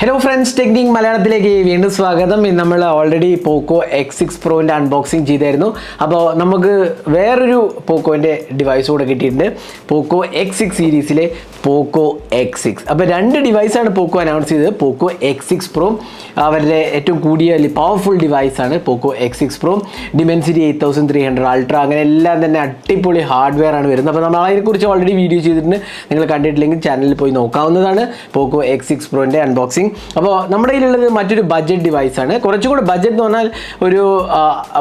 Hello friends technique മലയാളത്തിലേക്ക് വീണ്ടും സ്വാഗതം. ഇന്ന് നമ്മൾ ഓൾറെഡി പോക്കോ എക്സ് സിക്സ് പ്രോന്റെ അൺബോക്സിങ് ചെയ്തായിരുന്നു. അപ്പോൾ നമുക്ക് വേറൊരു പോക്കോന്റെ ഡിവൈസ് കൂടെ കിട്ടിയിട്ടുണ്ട്. പോക്കോ എക്സ് സിക്സ് സീരീസിലെ പോക്കോ എക്സ് സിക്സ് അപ്പോൾ രണ്ട് ഡിവൈസാണ് പോക്കോ അനൗൺസ് ചെയ്തത്. പോക്കോ എക്സ് സിക്സ് പ്രോ അവരുടെ ഏറ്റവും കൂടിയ powerful ഡിവൈസാണ് Poco X six pro Dimensity eight thousand three hundred ultra അങ്ങനെ എല്ലാം തന്നെ അടിപൊളി ഹാർഡ്വെയർ ആണ് വരുന്നത്. അപ്പോൾ നമ്മൾ അതിനെക്കുറിച്ച് ഓൾറെഡി വീഡിയോ ചെയ്തിട്ടുണ്ട്. നിങ്ങൾ കണ്ടിട്ടില്ലെങ്കിൽ ചാനലിൽ പോയി നോക്കാവുന്നതാണ് പോക്കോ എക്സ് സിക്സ് പ്രോന്റെ അൺബോക്സിങ് അപ്പോൾ നമ്മുടെ കയ്യിലുള്ളത് മറ്റൊരു ബഡ്ജറ്റ് ഡിവൈസാണ് കുറച്ചുകൂടി ബഡ്ജറ്റ് എന്ന് പറഞ്ഞാൽ ഒരു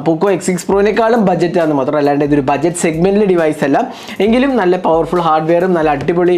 പോക്കോ എക്സ് സിക്സ് പ്രോനേക്കാളും ബഡ്ജറ്റ് ആണ് മാത്രം. അല്ലാണ്ട് ഇതൊരു ബഡ്ജറ്റ് സെഗ്മെന്റിലെ ഡിവൈസ് അല്ല. എങ്കിലും നല്ല പവർഫുൾ ഹാർഡ്വെയറും നല്ല അടിപൊളി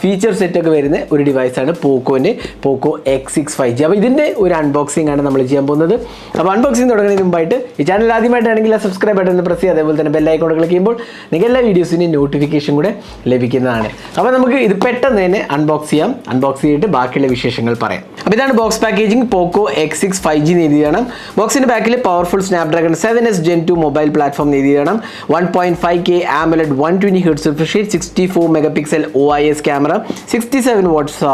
ഫീച്ചർ സെറ്റൊക്കെ വരുന്ന ഒരു ഡിവൈസാണ് പോക്കോന്റെ Poco X six five G അപ്പോൾ ഇതിന്റെ ഒരു അൺബോക്സിംഗ് ആണ് നമ്മൾ ചെയ്യാൻ പോകുന്നത്. അപ്പോൾ അൺബോക്സിംഗ് തുടങ്ങുന്നതിന് മുമ്പായിട്ട് ഈ ചാനൽ ആദ്യമായിട്ടാണെങ്കിൽ ആ സബ്സ്ക്രൈബ് ബട്ടൺ പ്രസ് ചെയ്യുക അതേപോലെ തന്നെ ബെല്ലൈക്കോൺ ക്ലിക്ക് ചെയ്യുമ്പോൾ നിങ്ങൾക്ക് എല്ലാ വീഡിയോസിന്റെയും നോട്ടിഫിക്കേഷൻ കൂടെ ലഭിക്കുന്നതാണ്. അപ്പോൾ നമുക്ക് ഇത് പെട്ടെന്ന് തന്നെ അൺബോക്സ് ചെയ്യാം. അൺബോക്സ് ചെയ്തിട്ട് ബാക്കിയുള്ള വിശേഷങ്ങൾ പറയാം. അപ്പോൾ ഇതാണ് box packaging Poco X six five G നീതിയാണ് ബോക്സിന്റെ ബാക്കിൽ powerful Snapdragon seven S gen two mobile platform നീതിയാണ് one point five K AMOLED one twenty refresh sixty four mega pixel O I S camera sixty seven watts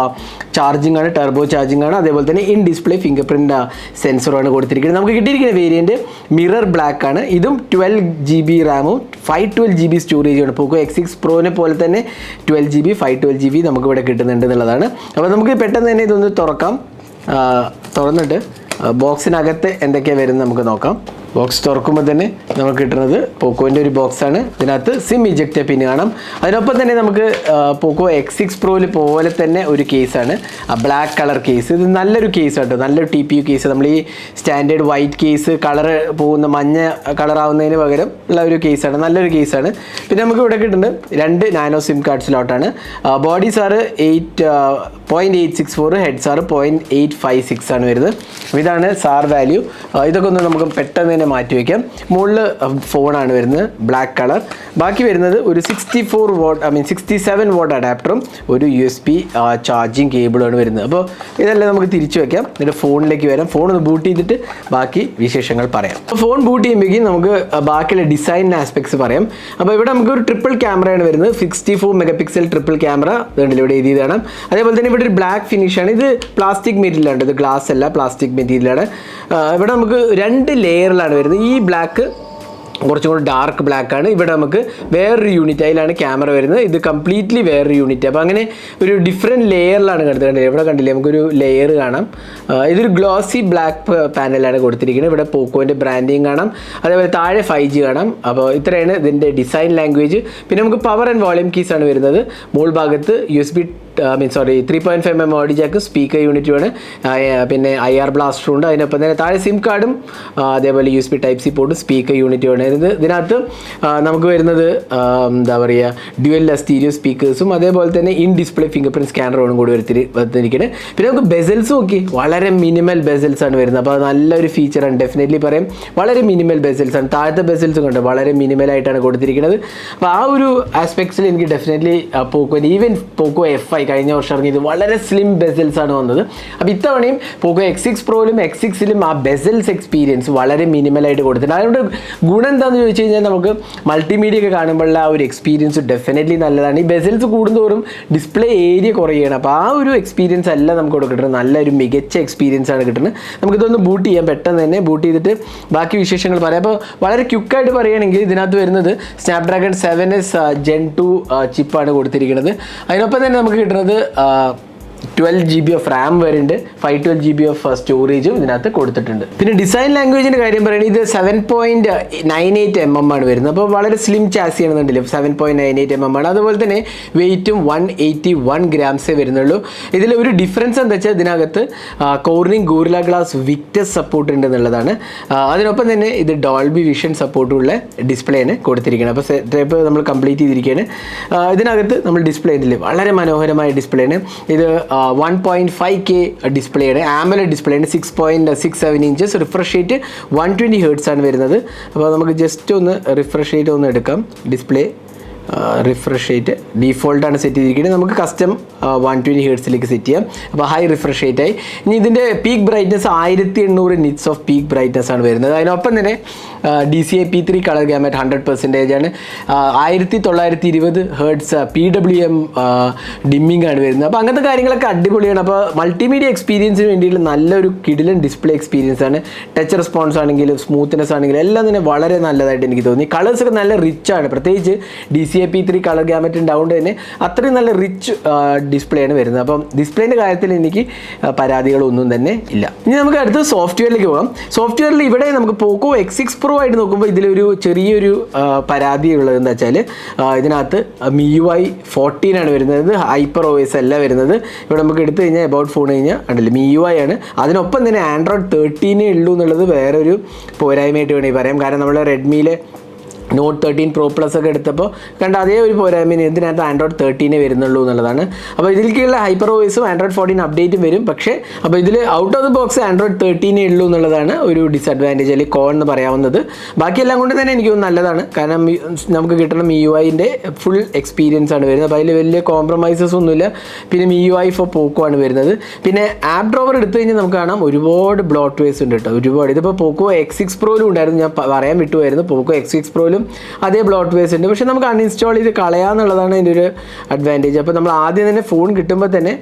charging ആണ് turbo charging ആണ്. അതേപോലെ തന്നെ in display finger print സെൻസറാണ് കൊടുത്തിരിക്കുന്നത്. നമുക്ക് കിട്ടിയിരിക്കുന്ന variant mirror black ആണ്. ഇതും ട്വൽവ് ജി ബി റാമും ഫൈവ് ട്വൽവ് ജി ബി സ്റ്റോറേജാണ് പോക്കോ എക്സ് സിക്സ് പ്രോനെ പോലെ തന്നെ twelve G B five twelve G B നമുക്ക് ഇവിടെ കിട്ടുന്നുണ്ട് എന്നുള്ളതാണ്. അപ്പോൾ നമുക്ക് പെട്ടെന്ന് തന്നെ ഇതൊന്ന് തുറക്കാം. ആ, തുറന്നിട്ട് ബോക്സിനകത്ത് എന്തൊക്കെയാണ് വരുന്നത് നമുക്ക് നോക്കാം. ബോക്സ് തുറക്കുമ്പോൾ തന്നെ നമുക്ക് കിട്ടുന്നത് പോക്കോന്റെ ഒരു ബോക്സാണ് ഇതിനകത്ത് സിം ഇജക്റ്റ് പിൻ കാണാം. അതിനൊപ്പം തന്നെ നമുക്ക് പോക്കോ എക്സ് സിക്സ് പ്രോയിൽ പോലെ തന്നെ ഒരു കേസാണ് ബ്ലാക്ക് കളർ കേസ് ഇത് നല്ലൊരു കേസ് കേട്ടോ നല്ലൊരു ടി പി യു കേസ് നമ്മൾ ഈ സ്റ്റാൻഡേർഡ് വൈറ്റ് കേസ് കളർ പോകുന്ന മഞ്ഞ കളർ ആവുന്നതിന് പകരം ഉള്ള ഒരു കേസാണ് നല്ലൊരു കേസാണ് പിന്നെ നമുക്ക് ഇവിടെ കിട്ടുന്നുണ്ട് രണ്ട് നാനോ സിം കാർഡ് സ്ലോട്ടാണ് body sir eight point eight six four head sir point eight five six ആണ് വരുന്നത്. ഇതാണ് സാർ വാല്യൂ ഇതൊക്കെ ഒന്ന് നമുക്ക് പെട്ടെന്ന് തന്നെ മാറ്റി വയ്ക്കാം മുകളിൽ ഫോണാണ് വരുന്നത് ബ്ലാക്ക് കളർ ബാക്കി വരുന്നത് ഒരു sixty four watt I mean sixty seven watt അഡാപ്റ്ററും ഒരു യു എസ് പി ചാർജിങ് കേബിളുമാണ് വരുന്നത്. അപ്പോൾ ഇതെല്ലാം നമുക്ക് തിരിച്ചു വയ്ക്കാം എന്നിട്ട് ഫോണിലേക്ക് വരാം. ഫോൺ ഒന്ന് ബൂട്ട് ചെയ്തിട്ട് ബാക്കി വിശേഷങ്ങൾ പറയാം. ഫോൺ ബൂട്ട് ചെയ്യുമ്പോഴേക്കും നമുക്ക് ബാക്കിയുള്ള ഡിസൈൻ ആസ്പെക്ട്സ് പറയാം. അപ്പോൾ ഇവിടെ നമുക്ക് ഒരു ട്രിപ്പിൾ ക്യാമറയാണ് വരുന്നത്. Sixty four mega pixel triple camera ഇതുണ്ടല്ലോ ഇവിടെ എഴുതിയതാണ് അതേപോലെ തന്നെ ഇവിടെ ഒരു ബ്ലാക്ക് ഫിനിഷാണ് ഇത് പ്ലാസ്റ്റിക് മെറ്റീരിയലാണ് ഇത് ഗ്ലാസ് അല്ല പ്ലാസ്റ്റിക് മെറ്റീരിയലാണ് ഇവിടെ നമുക്ക് രണ്ട് ലെയറിലാണ് വരുന്നത്. ഈ ബ്ലാക്ക് കുറച്ചും കൂടി ഡാർക്ക് ബ്ലാക്ക് ആണ്. ഇവിടെ നമുക്ക് വേറൊരു യൂണിറ്റ് അതിലാണ് ക്യാമറ വരുന്നത്. ഇത് കംപ്ലീറ്റ്ലി വേറൊരു യൂണിറ്റ് അപ്പോൾ അങ്ങനെ ഒരു ഡിഫറെന്റ് ലെയറിലാണ് കണ്ടത് കണ്ടില്ലേ ഇവിടെ കണ്ടില്ലേ? നമുക്കൊരു ലെയർ കാണാം. ഇതൊരു ഗ്ലോസി ബ്ലാക്ക് പാനലാണ് കൊടുത്തിരിക്കുന്നത്. ഇവിടെ പോക്കോന്റെ ബ്രാൻഡിങ് കാണാം. അതേപോലെ താഴെ ഫൈവ് ജി കാണാം. അപ്പോൾ ഇത്രയാണ് ഇതിന്റെ ഡിസൈൻ ലാംഗ്വേജ് പിന്നെ നമുക്ക് പവർ ആൻഡ് വോളിയം കീസ് ആണ് വരുന്നത്. മുകൾ ഭാഗത്ത് U S B mean sorry three point five M audio jack speaker യൂണിറ്റുമാണ് പിന്നെ ഐ ആർ ബ്ലാസ്റ്ററും ഉണ്ട്. അതിനൊപ്പം തന്നെ താഴെ സിം കാർഡും അതേപോലെ U S B type C പോർട്ടും speaker യൂണിറ്റുമാണ് ഇത് ഇതിനകത്ത് നമുക്ക് വരുന്നത് എന്താ പറയുക ഡ്യുവൽ സ്റ്റീരിയോ സ്പീക്കേഴ്സും അതേപോലെ തന്നെ ഇൻ ഡിസ്പ്ലേ ഫിംഗർ പ്രിന്റ് സ്കാനറും കൂടി വരുത്തി വന്നിരിക്കുന്നത് പിന്നെ നമുക്ക് ബെസൽസ് നോക്കി. വളരെ മിനിമൽ ബെസൽസ് ആണ് വരുന്നത്. അപ്പോൾ അത് നല്ലൊരു ഫീച്ചറാണ് ഡെഫിനറ്റ്ലി പറയാം. വളരെ മിനിമൽ ബെസൽസ് ആണ്. താഴത്തെ ബെസൽസും കണ്ട്? വളരെ മിനിമൽ ആയിട്ടാണ് കൊടുത്തിരിക്കുന്നത് അപ്പോൾ ആ ഒരു ആസ്പെക്ട്സിൽ എനിക്ക് definitely Poco even Poco F I കഴിഞ്ഞ വർഷം ഇറങ്ങിയത് വളരെ സ്ലിം ബെസൽസ് ആണ് വന്നത്. അപ്പോൾ ഇത്തവണയും പോക്കോ എക്സ് സിക്സ് പ്രോയിലും എക്സ് സിക്സിലും ആ ബെസൽസ് എക്സ്പീരിയൻസ് വളരെ മിനിമലായിട്ട് കൊടുത്തിട്ടുണ്ട്. അതിനോട് ഗുണം എന്താണെന്ന് ചോദിച്ചു കഴിഞ്ഞാൽ നമുക്ക് മൾട്ടിമീഡിയ ഒക്കെ കാണുമ്പോഴുള്ള ആ ഒരു എക്സ്പീരിയൻസ് ഡെഫിനറ്റ്ലി നല്ലതാണ്. ഈ ബെസൽസ് കൂടുന്തോറും ഡിസ്പ്ലേ ഏരിയ കുറയുകയാണ് അപ്പോൾ ആ ഒരു എക്സ്പീരിയൻസ് അല്ല നമുക്ക് ഇവിടെ കിട്ടുന്നത്. നല്ലൊരു മികച്ച എക്സ്പീരിയൻസ് ആണ് കിട്ടുന്നത്. നമുക്കിതൊന്ന് ബൂട്ട് ചെയ്യാം. പെട്ടെന്ന് തന്നെ ബൂട്ട് ചെയ്തിട്ട് ബാക്കി വിശേഷങ്ങൾ പറയാം. അപ്പോൾ വളരെ ക്യുക്കായിട്ട് പറയുകയാണെങ്കിൽ ഇതിനകത്ത് വരുന്നത് Snapdragon seven S Gen two ചിപ്പാണ് കൊടുത്തിരിക്കുന്നത്. അതിനൊപ്പം തന്നെ നമുക്ക് കിട്ടുന്നത് നടക്കുന്നത് twelve G B of RAM വരുന്നുണ്ട്. Five twelve G B of സ്റ്റോറേജും ഇതിനകത്ത് കൊടുത്തിട്ടുണ്ട്. പിന്നെ ഡിസൈൻ ലാംഗ്വേജിന്റെ കാര്യം പറയുന്നത് ഇത് seven point nine eight M M ആണ് വരുന്നത്. അപ്പോൾ വളരെ slim chassis ആണെന്നുണ്ടല്ലോ seven point nine eight M M ആണ്. അതുപോലെ തന്നെ വെയിറ്റും വൺ എയ്റ്റി വൺ ഗ്രാംസേ വരുന്നുള്ളൂ. ഇതിൽ ഒരു ഡിഫറൻസ് എന്താ വെച്ചാൽ ഇതിനകത്ത് Corning Gorilla glass Victus support ഉണ്ട് എന്നുള്ളതാണ്. അതിനൊപ്പം തന്നെ ഇത് ഡോൾബി വിഷൻ സപ്പോർട്ടുള്ള ഡിസ്പ്ലേയാണ് കൊടുത്തിരിക്കുന്നത്. അപ്പോൾ സെറ്റപ്പ് നമ്മൾ കംപ്ലീറ്റ് ചെയ്തിരിക്കുകയാണ്. ഇതിനകത്ത് നമ്മൾ ഡിസ്പ്ലേ ഉണ്ടല്ലേ വളരെ മനോഹരമായ ഡിസ്പ്ലേ ആണ്. ഇത് one point five K display ആണ് ആമല ഡിസ്പ്ലേ ആണ് six point six seven inches refresh rate one twenty hertz ആണ് വരുന്നത്. അപ്പോൾ നമുക്ക് ജസ്റ്റ് ഒന്ന് റിഫ്രഷ് റേറ്റ് ഒന്ന് എടുക്കാം. ഡിസ്പ്ലേ റിഫ്രഷ് റേറ്റ് ഡീഫോൾട്ടാണ് സെറ്റ് ചെയ്തിരിക്കുന്നത്. നമുക്ക് കസ്റ്റം വൺ ട്വന്റി ഹേഴ്സിലേക്ക് സെറ്റ് ചെയ്യാം. അപ്പോൾ ഹൈ റിഫ്രഷ് റേറ്റ് ആയി. ഇനി ഇതിന്റെ പീക്ക് ബ്രൈറ്റ്നസ് ആയിരത്തി എണ്ണൂറ് നിറ്റ്സ് ഓഫ് പീക്ക് ബ്രൈറ്റ്നസ് ആണ് വരുന്നത്. അതിനൊപ്പം തന്നെ D C I P three colour gamut hundred percentage ആണ്. ആയിരത്തി തൊള്ളായിരത്തി ഇരുപത് hertz P W M dimming ആണ് വരുന്നത്. അപ്പോൾ അങ്ങനത്തെ കാര്യങ്ങളൊക്കെ അടിപൊളിയാണ്. അപ്പോൾ മൾട്ടിമീഡിയ എക്സ്പീരിയൻസിന് വേണ്ടിയിട്ടുള്ള നല്ലൊരു കിഡിലൻ ഡിസ്പ്ലേ എക്സ്പീരിയൻസ് ആണ്. ടച്ച് റെസ്പോൺസ് ആണെങ്കിലും സ്മൂത്ത്നെസ് ആണെങ്കിലും എല്ലാം തന്നെ വളരെ നല്ലതായിട്ട് എനിക്ക് തോന്നി. കളേഴ്സൊക്കെ നല്ല റിച്ച് ആണ്. പ്രത്യേകിച്ച് D C I P three colour gamut ഉണ്ടാവുകൊണ്ട് തന്നെ അത്രയും നല്ല റിച്ച് ഡിസ്പ്ലേ ആണ് വരുന്നത്. അപ്പം ഡിസ്പ്ലേന്റെ കാര്യത്തിൽ എനിക്ക് പരാതികളൊന്നും തന്നെ ഇല്ല. ഇനി നമുക്ക് അടുത്ത സോഫ്റ്റ്വെയറിലേക്ക് പോകാം. സോഫ്റ്റ്വെയറിൽ ഇവിടെ നമുക്ക് പോക്കോ എക്സ് സിക്സ് പ്രോ ആയിട്ട് നോക്കുമ്പോൾ ഇതിലൊരു ചെറിയൊരു പരാതി ഉള്ളത് എന്താ വെച്ചാൽ ഇതിനകത്ത് മി യു ഐ ഫോർട്ടീൻ ആണ് വരുന്നത്. ഹൈപ്പർ ഒ എസ് അല്ല വരുന്നത്. ഇവിടെ നമുക്ക് എടുത്തു കഴിഞ്ഞാൽ എബൌട്ട് ഫോൺ കഴിഞ്ഞാൽ ഉണ്ടല്ലോ മി യു ഐ ആണ്. അതിനൊപ്പം തന്നെ ആൻഡ്രോയിഡ് തേർട്ടീനേ ഉള്ളൂ എന്നുള്ളത് വേറൊരു പോരായ്മയായിട്ട് വേണമെങ്കിൽ പറയാം. കാരണം നമ്മൾ റെഡ്മിയിലെ നോട്ട് തേർട്ടീൻ പ്രോ പ്ലസ് ഒക്കെ എടുത്തപ്പോൾ കണ്ട അതേ ഒരു പോരായ്മ ഇതിനകത്ത് ആൻഡ്രോയിഡ് തേർട്ടീനേ വരുന്നുള്ളൂ എന്നുള്ളതാണ്. അപ്പോൾ ഇതിലേക്കുള്ള ഹൈപ്പർ വോയിസും ആൻഡ്രോയിഡ് ഫോർട്ടീൻ അപ്ഡേറ്റും വരും. പക്ഷേ അപ്പോൾ ഇതിൽ out of the box Android തേർട്ടീനേ ഉള്ളൂ എന്നുള്ളതാണ് ഒരു ഡിസഡ്വാന്റേജ് അല്ലെങ്കിൽ കോൺ എന്ന് പറയാവുന്നത്. ബാക്കിയെല്ലാം കൊണ്ട് തന്നെ എനിക്ക് നല്ലതാണ്. കാരണം നമുക്ക് കിട്ടണം മി യു ഐന്റെ ഫുൾ എക്സ്പീരിയൻസ് ആണ് വരുന്നത്. അപ്പോൾ അതിൽ വലിയ കോംപ്രമൈസസ് ഒന്നുമില്ല. പിന്നെ Mi U I for Poco ആണ് വരുന്നത്. പിന്നെ ആപ്പ് ഡ്രോവർ എടുത്തു കഴിഞ്ഞാൽ നമുക്ക് കാണാം ഒരുപാട് ബ്ലോട്ട് വേസ് ഉണ്ട് കേട്ടോ. ഒരുപാട്. ഇതിപ്പോൾ പോക്കോ എക്സ് സിക്സ് പ്രോയിലും ഉണ്ടായിരുന്നു. ഞാൻ പറയാൻ വിട്ടുമായിരുന്നു പോക്കോ എക്സ് സിക്സ് പ്രോയിലും അതേ ബ്ലോട്ട് വേസ് ഉണ്ട്. പക്ഷേ നമുക്ക് അൺഇൻസ്റ്റാൾ ചെയ്ത് കളയാന്നുള്ളതാണ് അതിന്റെ ഒരു അഡ്വാന്റേജ് അപ്പോൾ നമ്മൾ ആദ്യം തന്നെ ഫോൺ കിട്ടുമ്പോൾ തന്നെ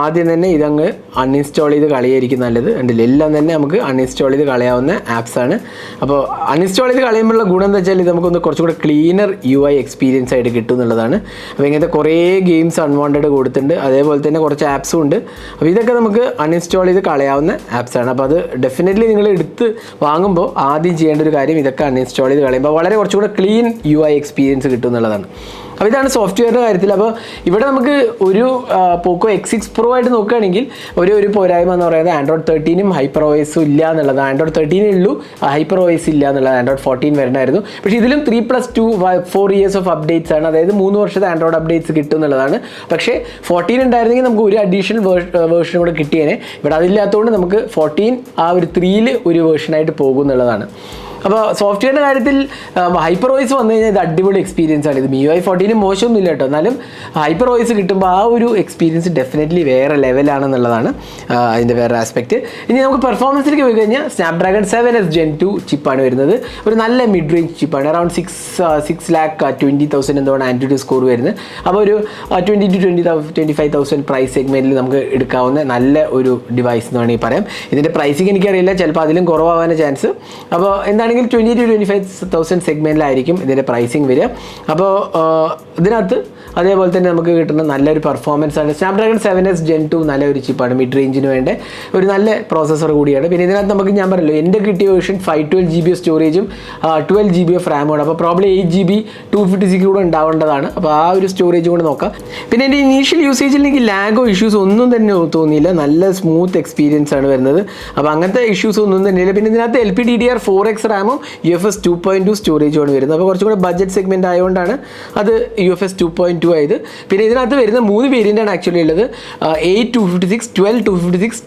ആദ്യം തന്നെ ഇതങ്ങ് അൺഇൻസ്റ്റാൾ ചെയ്ത് കളയായിരിക്കും നല്ലത്. ഉണ്ടല്ലോ എല്ലാം തന്നെ നമുക്ക് അൺഇൻസ്റ്റാൾ ചെയ്ത് കളയാവുന്ന ആപ്സാണ് അപ്പോൾ അൺഇൻസ്റ്റാൾ ചെയ്ത് കളയുമ്പോഴുള്ള ഗുണം എന്താ വെച്ചാൽ ഇത് നമുക്കൊന്ന് കുറച്ചുകൂടെ ക്ലീനർ യു ഐ എക്സ്പീരിയൻസ് ആയിട്ട് കിട്ടും എന്നുള്ളതാണ്. അപ്പോൾ ഇങ്ങനത്തെ കുറേ ഗെയിംസ് അൺവാണ്ടഡ് കൊടുത്തിട്ടുണ്ട്. അതേപോലെ തന്നെ കുറച്ച് ആപ്സും ഉണ്ട്. അപ്പോൾ ഇതൊക്കെ നമുക്ക് അൺഇൻസ്റ്റാൾ ചെയ്ത് കളയാവുന്ന ആപ്സാണ് അപ്പോൾ അത് ഡെഫിനറ്റ്ലി നിങ്ങൾ എടുത്ത് വാങ്ങുമ്പോൾ ആദ്യം ചെയ്യേണ്ട ഒരു കാര്യം ഇതൊക്കെ അൺഇൻസ്റ്റാൾ ചെയ്ത് കളയുമ്പോൾ വളരെ കുറച്ചുകൂടെ ക്ലീൻ യു ഐ എക്സ്പീരിയൻസ് കിട്ടും എന്നുള്ളതാണ് അപ്പോൾ ഇതാണ് സോഫ്റ്റ്വെയറിന്റെ കാര്യത്തിൽ. അപ്പോൾ ഇവിടെ നമുക്ക് ഒരു പോക്കോ എക്സ് സിക്സ് പ്രോ ആയിട്ട് നോക്കുകയാണെങ്കിൽ ഒരു ഒരു പോരായ്മ എന്ന് പറയുന്നത് ആൻഡ്രോയിഡ് തേർട്ടീനും ഹൈപ്പർ ഓയസും ഇല്ല എന്നുള്ളത് ആൻഡ്രോയിഡ് തേർട്ടീനേ ഉള്ളൂ ഹൈപ്പർ ഓയസ് ഇല്ല എന്നുള്ളത് ആൻഡ്രോയിഡ് ഫോർട്ടീൻ വരണമായിരുന്നു പക്ഷേ ഇതിലും three plus two four years of updates ആണ്. അതായത് മൂന്ന് വർഷത്തെ ആൻഡ്രോയിഡ് അപ്ഡേറ്റ്സ് കിട്ടും എന്നുള്ളതാണ്. പക്ഷേ ഫോർട്ടീൻ ഉണ്ടായിരുന്നെങ്കിൽ നമുക്ക് ഒരു അഡീഷണൽ വേർഷൻ കൂടെ കിട്ടിയേനെ. ഇവിടെ അതില്ലാത്തതുകൊണ്ട് നമുക്ക് ഫോർട്ടീൻ ആ ഒരു ത്രീയിൽ ഒരു വേർഷനായിട്ട് പോകും എന്നുള്ളതാണ്. അപ്പോൾ സോഫ്റ്റ്വെയറിന്റെ കാര്യത്തിൽ ഹൈപ്പർ വോയിസ് വന്നു കഴിഞ്ഞാൽ ഇത് അടിപൊളി എക്സ്പീരിയൻസ് ആണ്. ഇത് മി ഐ ഫോർട്ടീനും മോശമൊന്നുമില്ല കേട്ടോ. എന്നാലും ഹൈപ്പർ വോയിസ് കിട്ടുമ്പോൾ ആ ഒരു എക്സ്പീരിയൻസ് ഡെഫിനറ്റ്ലി വേറെ ലെവലാണെന്നുള്ളതാണ് അതിന്റെ വേറെ ആസ്പെക്റ്റ് ഇനി നമുക്ക് പെർഫോമൻസിലേക്ക് പോയി കഴിഞ്ഞാൽ Snapdragon seven S Gen two ചിപ്പാണ് വരുന്നത്. ഒരു നല്ല mid range ചിപ്പാണ് around six six lakh twenty thousand എന്താണ് ആന്റിറ്റ്യൂഡ് സ്കോർ വരുന്നത്. അപ്പോൾ ഒരു twenty two twenty twenty five thousand price സെഗ്മെന്റിൽ നമുക്ക് എടുക്കാവുന്ന നല്ല ഒരു ഡിവൈസ് എന്ന് വേണമെങ്കിൽ പറയാം. ഇതിന്റെ പ്രൈസിങ് എനിക്കറിയില്ല ചിലപ്പോൾ അതിലും കുറവാകാൻ ചാൻസ് അപ്പോൾ എന്താണെങ്കിലും twenty two twenty five thousand സെഗ്മെന്റിലായിരിക്കും ഇതിന്റെ പ്രൈസിങ് വരിക. അപ്പോൾ ഇതിനകത്ത് അതേപോലെ തന്നെ നമുക്ക് കിട്ടുന്ന നല്ലൊരു പെർഫോമൻസ് ആണ്. Snapdragon seven S Gen two നല്ല ഒരു ചിപ്പാണ് മിഡ് റേഞ്ചിന് വേണ്ട. ഒരു നല്ല പ്രോസസ്സർ കൂടിയാണ്. പിന്നെ ഇതിനകത്ത് നമുക്ക് ഞാൻ പറയല്ലോ എന്റെ കിട്ടിയ version five twelve G B സ്റ്റോറേജും ട്വൽവ് ജി ബി ഓഫ് റാമുമാണ് അപ്പോൾ problem eight G B two fifty six കൂടെ ഉണ്ടാവേണ്ടതാണ്. അപ്പോൾ ആ ഒരു സ്റ്റോറേജ് കൂടെ നോക്കാം. പിന്നെ എന്റെ ഇനീഷ്യൽ യൂസേജിൽ എനിക്ക് ലാഗോ ഇഷ്യൂസ് ഒന്നും തന്നെ തോന്നിയില്ല. നല്ല സ്മൂത്ത് എക്സ്പീരിയൻസ് ആണ് വരുന്നത്. അപ്പോൾ അങ്ങനത്തെ ഇഷ്യൂസ് ഒന്നും തന്നെ ഇല്ല. പിന്നെ ഇതിനകത്ത് L P D D R four X റാമും U F S two point two സ്റ്റോറേജുമാണ് വരുന്നത്. അപ്പോൾ കുറച്ചും കൂടെ ബഡ്ജറ്റ് സെഗ്മെന്റ് ആയതുകൊണ്ടാണ് അത് U F S two point two ആയത്. പിന്നെ ഇതിനകത്ത് വരുന്ന മൂന്ന് വേരിയന്റാണ് ആക്ച്വലി ഉള്ളത്. Eight two fifty six twelve two fifty six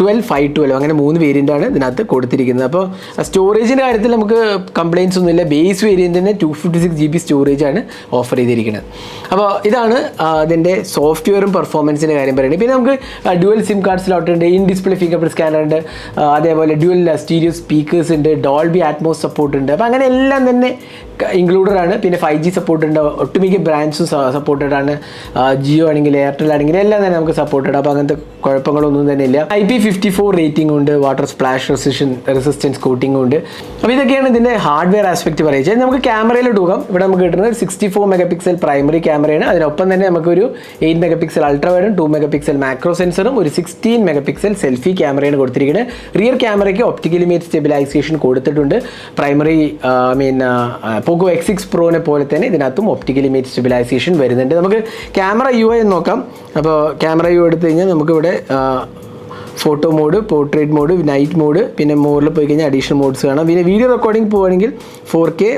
twelve five twelve അങ്ങനെ മൂന്ന് വേരിയന്റാണ് ഇതിനകത്ത് കൊടുത്തിരിക്കുന്നത്. അപ്പോൾ സ്റ്റോറേജിന്റെ കാര്യത്തിൽ നമുക്ക് കംപ്ലയിൻസ് ഒന്നുമില്ല. Base വേരിയന്റിന് two fifty six G B സ്റ്റോറേജാണ് offer ചെയ്തിരിക്കുന്നത്. അപ്പോൾ ഇതാണ് അതിന്റെ സോഫ്റ്റ്വെയറും പെർഫോമൻസിന്റെ കാര്യം പറയുന്നത്. പിന്നെ നമുക്ക് ഡ്യുവൽ സിം കാർഡ് സ്ലോട്ട് ഉണ്ട് in display finger print scanner ഉണ്ട് അതേപോലെ ഡ്യുവൽ സ്റ്റീരിയോ സ്പീക്കേഴ്സ് ഉണ്ട് ഡോൾബി ആറ്റ്മോസ് സപ്പോർട്ട് ഉണ്ട്. അപ്പോൾ അങ്ങനെ എല്ലാം തന്നെ ഇൻക്ലൂഡഡ് ആണ്. പിന്നെ ഫൈവ് ജി സപ്പോർട്ട് ഉണ്ട്. ഒട്ടുമിക്ക ബ്രാൻഡ്സും സപ്പോർട്ടഡ് ആണ്. ജിയോ ആണെങ്കിൽ എയർടെൽ ആണെങ്കിൽ എല്ലാം തന്നെ നമുക്ക് സപ്പോർട്ടഡ് അപ്പോൾ അങ്ങനത്തെ കുഴപ്പങ്ങളൊന്നും തന്നെ ഇല്ല. I P fifty four rating ഉണ്ട്. Water splash resistance resistance coating ഉണ്ട്. അപ്പോൾ ഇതൊക്കെയാണ് ഇതിന്റെ ഹാർഡ്വെയർ ആസ്പെക്ട് പറയുന്നത് നമുക്ക് ക്യാമറയിലോട്ട് പോകാം. ഇവിടെ നമുക്ക് കിട്ടുന്നത് sixty four mega pixel primary ക്യാമറയാണ് അതിനൊപ്പം തന്നെ നമുക്കൊരു എയ്റ്റ് മെഗാ പിക്സൽ അൾട്രാ വൈഡും ടു മെഗാ പിക്സൽ മാക്രോ സെൻസറും ഒരു സിക്സ്റ്റീൻ മെഗാ പിക്സൽ സെൽഫി ക്യാമറയാണ് കൊടുത്തിരിക്കുന്നത് റിയർ ക്യാമറയ്ക്ക് ഒപ്റ്റിക്കൽ ഇമേജ് സ്റ്റെബിലൈസേഷൻ കൊടുത്തിട്ടുണ്ട്. Primary I mean Poco X six പ്രോനെ പോലെ തന്നെ ഇതിനകത്തും ഒപ്റ്റിക്കൽ ഇമേജ് സ്റ്റെബിലൈസേഷൻ വരുന്നുണ്ട്. നമുക്ക് ക്യാമറ യു ഐ നോക്കാം. അപ്പോൾ ക്യാമറ യു എടുത്തു കഴിഞ്ഞാൽ നമുക്കിവിടെ photo mode portrait mode night mode പിന്നെ മോറിൽ പോയി കഴിഞ്ഞാൽ അഡീഷണൽ മോഡ്സ് കാണാം. പിന്നെ വീഡിയോ റെക്കോർഡിംഗ് പോവുകയാണെങ്കിൽ four K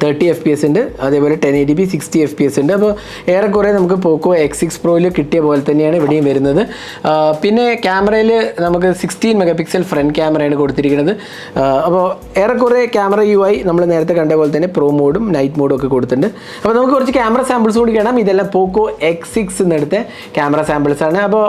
thirty F P S ഉണ്ട് അതേപോലെ ten eighty P sixty F P S ഉണ്ട്. അപ്പോൾ ഏറെക്കുറെ നമുക്ക് പോക്കോ എക്സ് സിക്സ് പ്രോയിൽ കിട്ടിയ പോലെ തന്നെയാണ് ഇവിടെയും വരുന്നത്. പിന്നെ ക്യാമറയിൽ നമുക്ക് സിക്സ്റ്റീൻ മെഗാ പിക്സൽ ഫ്രണ്ട് ക്യാമറയാണ് കൊടുത്തിരിക്കുന്നത്. അപ്പോൾ ഏറെക്കുറെ ക്യാമറ യു ആയി നമ്മൾ നേരത്തെ കണ്ട പോലെ തന്നെ പ്രോ മോഡും നൈറ്റ് മോഡും ഒക്കെ കൊടുത്തിട്ടുണ്ട്. അപ്പോൾ നമുക്ക് കുറച്ച് ക്യാമറ സാമ്പിൾസ് കൂടി കാണാം. ഇതെല്ലാം പോക്കോ എക്സ് സിക്സ് എന്നെടുത്ത ക്യാമറ സാമ്പിൾസ് ആണ്. അപ്പോൾ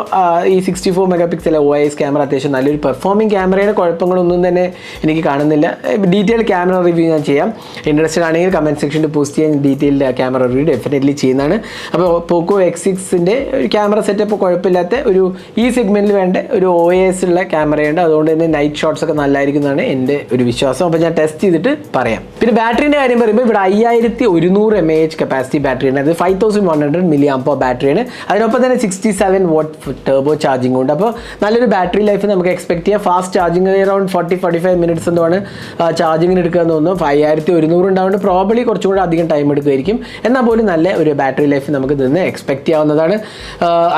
ഈ sixty four mega pixel O S camera അത്യാവശ്യം നല്ലൊരു പെർഫോമിംഗ് ക്യാമറയുടെ കുഴപ്പങ്ങളൊന്നും തന്നെ എനിക്ക് കാണുന്നില്ല. ഡീറ്റെയിൽ ക്യാമറ റിവ്യൂ ഞാൻ ചെയ്യാം. ഇൻട്രസ്റ്റഡ് ആണെങ്കിൽ കമന്റ് സെക്ഷനിൽ പോസ്റ്റ് ചെയ്യാൻ ഡീറ്റെയിൽഡ് ക്യാമറ റിവ്യൂ ഡെഫിനറ്റ്ലി ചെയ്യുന്നതാണ്. അപ്പോൾ പോക്കോ എക്സ് സിക്സിന്റെ ക്യാമറ സെറ്റപ്പ് കുഴപ്പമില്ലാത്ത ഒരു ഈ സെഗ്മെന്റിൽ വേണ്ട ഒരു ഒ എസ് ഉള്ള ക്യാമറയുണ്ട് അതുകൊണ്ട് തന്നെ നൈറ്റ് ഷോട്ട്സ് ഒക്കെ നല്ലതായിരിക്കും എന്നാണ് എന്റെ ഒരു വിശ്വാസം. അപ്പോൾ ഞാൻ ടെസ്റ്റ് ചെയ്തിട്ട് പറയാം. പിന്നെ ബാറ്ററിന്റെ കാര്യം പറയുമ്പോൾ ഇവിടെ അയ്യായിരത്തി ഒരുന്നൂറ് M A H capacity battery ഉണ്ട് അത് five thousand one hundred milli amp ബാറ്ററിയാണ് അതിനൊപ്പം തന്നെ sixty seven watt turbo charging ഉണ്ട്. അപ്പോൾ നല്ലൊരു ബാറ്ററി ലൈഫ് നമുക്ക് എക്സ്പെക്ട് ചെയ്യാം. Fast charging around forty forty five minutes എന്താണ് ചാർജിങ്ങിന് എടുക്കുക എന്ന് തോന്നുന്നു. അയ്യായിരത്തി ഒരുന്നൂറ് ഉണ്ടാവുകൊണ്ട് പ്രോബ്ലി കുറച്ചും കൂടെ അധികം ടൈം എടുക്കുമായിരിക്കും എന്നാൽ പോലും നല്ല ഒരു ബാറ്ററി ലൈഫ് നമുക്ക് നിന്ന് എക്സ്പെക്ട് ചെയ്യാവുന്നതാണ്.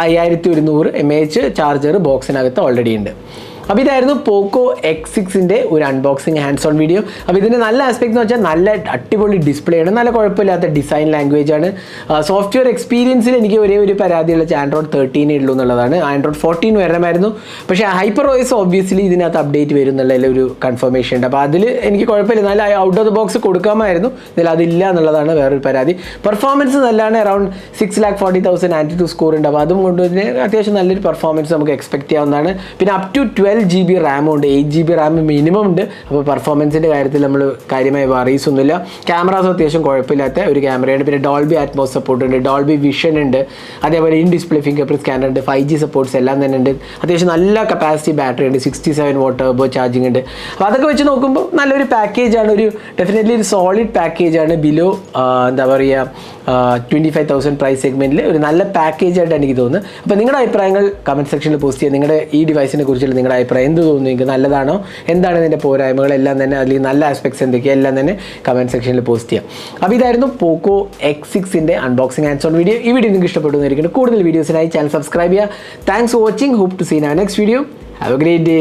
അയ്യായിരത്തി ഒരുന്നൂറ് എം എച്ച് ചാർജർ ബോക്സിനകത്ത് ഓൾറെഡി ഉണ്ട്. അപ്പോൾ ഇതായിരുന്നു പോക്കോ എക്സ് സിക്സിന്റെ ഒരു അൺബോക്സിങ് ഹാൻഡ്സ് ഓൺ വീഡിയോ അപ്പോൾ ഇതിന്റെ നല്ല ആസ്പെക്ട് എന്ന് വെച്ചാൽ നല്ല അടിപൊളി ഡിസ്പ്ലേ ആണ്. നല്ല കുഴപ്പമില്ലാത്ത ഡിസൈൻ ലാംഗ്വേജ് ആണ്. സോഫ്റ്റ്വെയർ എക്സ്പീരിയൻസിൽ എനിക്ക് ഒരേ ഒരു പരാതിയുള്ള ആൻഡ്രോയിഡ് തേർട്ടീനേ ഉള്ളൂ എന്നുള്ളതാണ്. ആൻഡ്രോയിഡ് ഫോർട്ടീൻ വരണമായിരുന്നു. പക്ഷേ ഹൈപ്പർ ഓയിസ് ഒബ്വിയസ്ലി ഇതിനകത്ത് അപ്ഡേറ്റ് വരും എന്നുള്ള ഒരു കൺഫർമേഷൻ ഉണ്ട്. അപ്പോൾ അതിൽ എനിക്ക് കുഴപ്പമില്ല. നല്ല ഔട്ട് ഓഫ് ദ ബോക്സ് കൊടുക്കാമായിരുന്നു. ഇതിൽ അതില്ല എന്നുള്ളതാണ് വേറൊരു പരാതി. പെർഫോമൻസ് നല്ലതാണ്. Around six lakh forty thousand AnTuTu score ഉണ്ട്. അപ്പോൾ അതും കൊണ്ട് തന്നെ അത്യാവശ്യം നല്ലൊരു പെർഫോമൻസ് നമുക്ക് എക്സ്പെക്ട് ചെയ്യാവുന്നതാണ്. പിന്നെ up to twelve G B റാമും ഉണ്ട് eight G B RAM minimum ഉണ്ട്. അപ്പോൾ പെർഫോമൻസിന്റെ കാര്യത്തിൽ നമ്മൾ കാര്യമായി വറീസ് ഒന്നുമില്ല ക്യാമറാസും അത്യാവശ്യം കുഴപ്പമില്ലാത്ത ഒരു ക്യാമറയാണ് പിന്നെ ഡോൾബി ആറ്റ്മോസ് സപ്പോർട്ട് ഉണ്ട് ഡോൾബി വിഷൻ ഉണ്ട്. അതേപോലെ in display finger print scanner ഉണ്ട് ഫൈവ് ജി സപ്പോർട്ട്സ് എല്ലാം തന്നെ ഉണ്ട്. അത്യാവശ്യം നല്ല കപ്പാസിറ്റി ബാറ്ററി ഉണ്ട് sixty seven watt turbo charging ഉണ്ട്. അപ്പോൾ അതൊക്കെ വെച്ച് നോക്കുമ്പോൾ നല്ലൊരു പാക്കേജാണ് ഒരു ഡെഫിനറ്റ്ലി ഒരു സോളിഡ് പാക്കേജാണ് ബിലോ എന്താ പറയുക ട്വന്റി ഫൈവ് തൗസൻഡ് പ്രൈസ് സെഗ്മെന്റിൽ ഒരു നല്ല പാക്കേജ് ആയിട്ട് എനിക്ക് തോന്നുന്നു അപ്പോൾ നിങ്ങളുടെ അഭിപ്രായങ്ങൾ കമന്റ് സെക്ഷനിൽ പോസ്റ്റ് ചെയ്യുക. നിങ്ങളുടെ ഈ ഡിവൈസിനെ കുറിച്ചുള്ള നിങ്ങളുടെ അഭിപ്രായം എന്ത് തോന്നുന്നു? നിങ്ങൾക്ക് നല്ലതാണോ? എന്താണ് ഇതിന്റെ പോരായ്മകൾ? എല്ലാം തന്നെ അല്ലെങ്കിൽ നല്ല ആസ്പെക്ട്സ് എന്തൊക്കെയാണ് എല്ലാം തന്നെ കമന്റ് സെക്ഷനിൽ പോസ്റ്റ് ചെയ്യാം അപ്പോൾ ഇതായിരുന്നു പോക്കോ എക്സ് സിക്സിന്റെ അൺബോക്സിംഗ് ആൻഡ് സോൺ വീഡിയോ ഈ വീഡിയോ നിങ്ങൾക്ക് ഇഷ്ടപ്പെട്ടു എന്നായിരിക്കും കൂടുതൽ വീഡിയോസിനായി ചാനൽ സബ്സ്ക്രൈബ് ചെയ്യുക. Thanks for watching hope to seen ആ next video have a great day